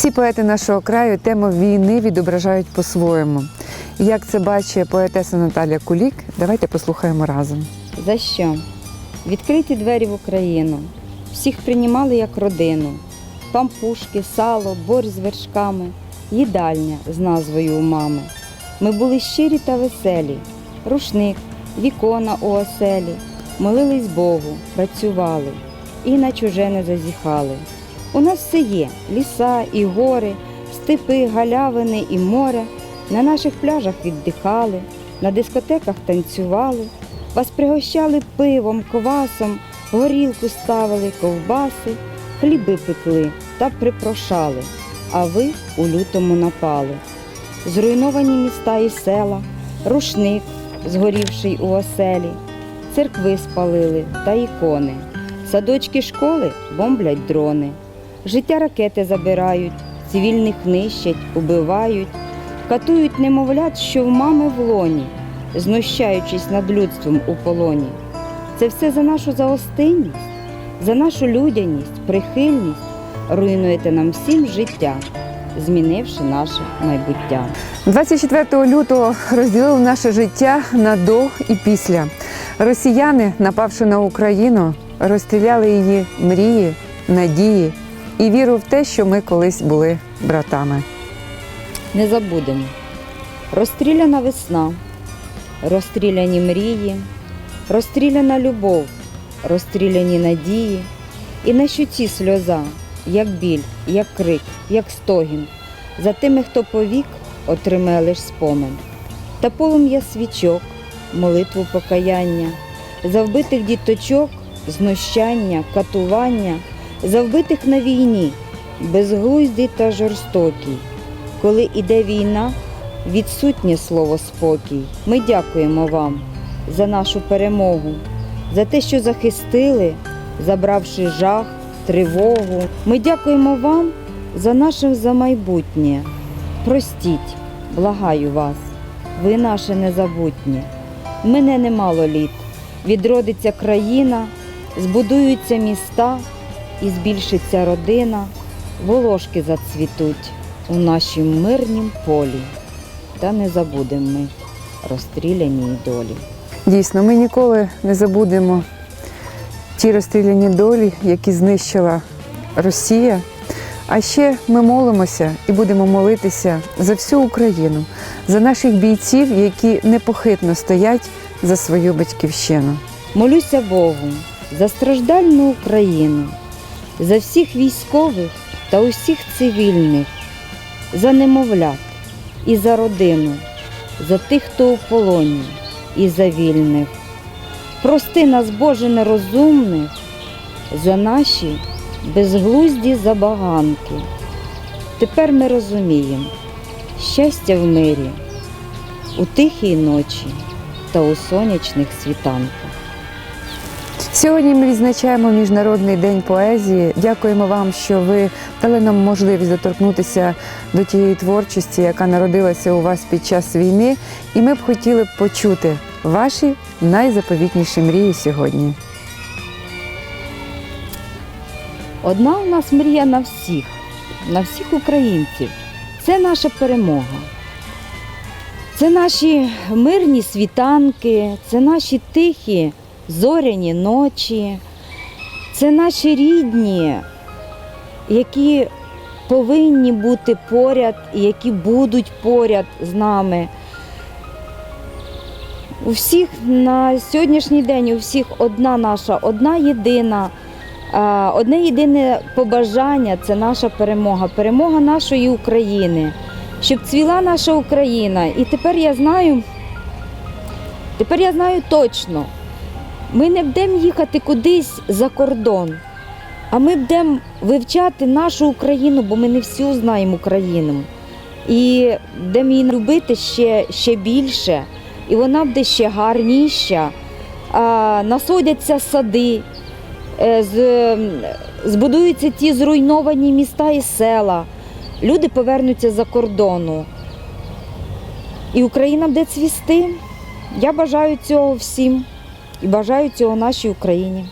Всі поети нашого краю тему війни відображають по-своєму. Як це бачить поетеса Наталя Кулік, давайте послухаємо разом. За що? Відкриті двері в Україну. Всіх приймали як родину. Пампушки, сало, борщ з вершками, їдальня з назвою у мами. Ми були щирі та веселі, рушник, вікона у оселі, молились Богу, працювали і на чуже не зазіхали. У нас все є ліса і гори, степи, галявини і море. На наших пляжах віддихали, на дискотеках танцювали, вас пригощали пивом, квасом, горілку ставили, ковбаси, хліби пекли та припрошали, а ви у лютому напали. Зруйновані міста і села, рушник, згорівший у оселі, церкви спалили та ікони, садочки школи бомблять дрони, життя ракети забирають, цивільних нищать, убивають, катують немовлят, що в мами в лоні, знущаючись над людством у полоні. Це все за нашу заостинність, за нашу людяність, прихильність руйнуєте нам всім життя, змінивши наше майбуття. 24 лютого розділили наше життя на до і після. Росіяни, напавши на Україну, розстріляли її мрії, надії і віру в те, що ми колись були братами. Не забудемо. Розстріляна весна, розстріляні мрії, розстріляна любов, розстріляні надії, і на щоці сльоза, як біль, як крик, як стогін. За тими, хто повік, отримає лиш спомин. Та полум'я свічок, молитву покаяння, за вбитих діточок, знущання, катування, за вбитих на війні, безглузді та жорстокі. Коли іде війна, відсутнє слово спокій. Ми дякуємо вам за нашу перемогу, за те, що захистили, забравши жах, тривогу. Ми дякуємо вам за наше за майбутнє. Простіть, благаю вас, ви наше незабутнє. Мене немало літ. Відродиться країна, збудуються міста і збільшиться родина, волошки зацвітуть у нашім мирнім полі. Та не забудемо ми розстріляні долі. Дійсно, ми ніколи не забудемо ті розстріляні долі, які знищила Росія. А ще ми молимося і будемо молитися за всю Україну, за наших бійців, які непохитно стоять за свою батьківщину. Молюся Богу за страждальну Україну, за всіх військових та усіх цивільних, за немовлят і за родину, за тих, хто у полоні, і за вільних. Прости нас, Боже, нерозумних, за наші безглузді забаганки. Тепер ми розуміємо щастя в мирі, у тихій ночі та у сонячних світанках. Сьогодні ми відзначаємо Міжнародний день поезії. Дякуємо вам, що ви дали нам можливість доторкнутися до тієї творчості, яка народилася у вас під час війни. І ми б хотіли почути ваші найзаповітніші мрії сьогодні. Одна у нас мрія на всіх, на всіх українців. Це наша перемога. Це наші мирні світанки, це наші тихі зоряні ночі, це наші рідні, які повинні бути поряд і які будуть поряд з нами. У всіх на сьогоднішній день у всіх одна наша, одна єдина. Одне єдине побажання це наша перемога, перемога нашої України, щоб цвіла наша Україна. І тепер я знаю, тепер я знаю точно, ми не будемо їхати кудись за кордон, а ми будемо вивчати нашу Україну, бо ми не всю знаємо Україну. І будемо її любити ще, ще більше, і вона буде ще гарніша. А, насадяться сади, е, збудуються ті зруйновані міста і села. Люди повернуться за кордону. І Україна буде цвісти. Я бажаю цього всім і бажаю цього нашій Україні.